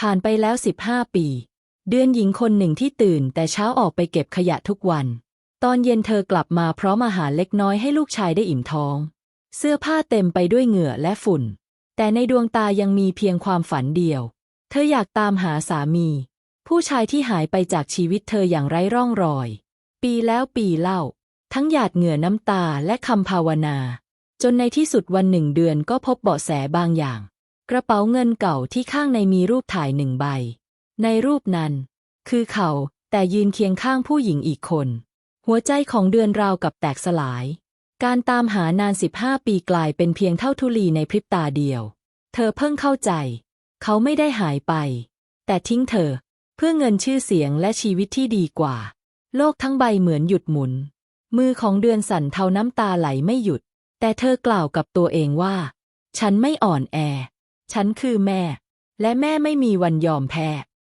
ผ่านไปแล้วสิบห้าปี เดือนหญิงคนหนึ่งที่ตื่น แต่เช้าออกไปเก็บขยะทุกวัน ตอนเย็นเธอกลับมาพร้อมอาหารเล็กน้อยให้ลูกชายได้อิ่มท้อง เสื้อผ้าเต็มไปด้วยเหงื่อและฝุ่น แต่ในดวงตายังมีเพียงความฝันเดียว เธออยากตามหาสามี ผู้ชายที่หายไปจากชีวิตเธออย่างไร้ร่องรอย ปีแล้วปีเล่า ทั้งหยาดเหงื่อน้ำตาและคำภาวนา จนในที่สุดวันหนึ่งเดือนก็พบเบาะแสบางอย่าง กระเป๋าเงินเก่าที่ข้างในมีรูปถ่ายหนึ่งใบ ในรูปนั้น คือเขาแต่ยืนเคียงข้างผู้หญิงอีกคน หัวใจของเดือนราวกับแตกสลาย การตามหานานสิบห้าปีกลายเป็นเพียงเท่าทุลีในพริบตาเดียว เธอเพิ่งเข้าใจ เขาไม่ได้หายไป แต่ทิ้งเธอ เพื่อเงินชื่อเสียงและชีวิตที่ดีกว่า โลกทั้งใบเหมือนหยุดหมุน มือของเดือนสั่นเทาน้ำตาไหลไม่หยุด แต่เธอกล่าวกับตัวเองว่า ฉันไม่อ่อนแอ ฉันคือแม่ และแม่ไม่มีวันยอมแพ้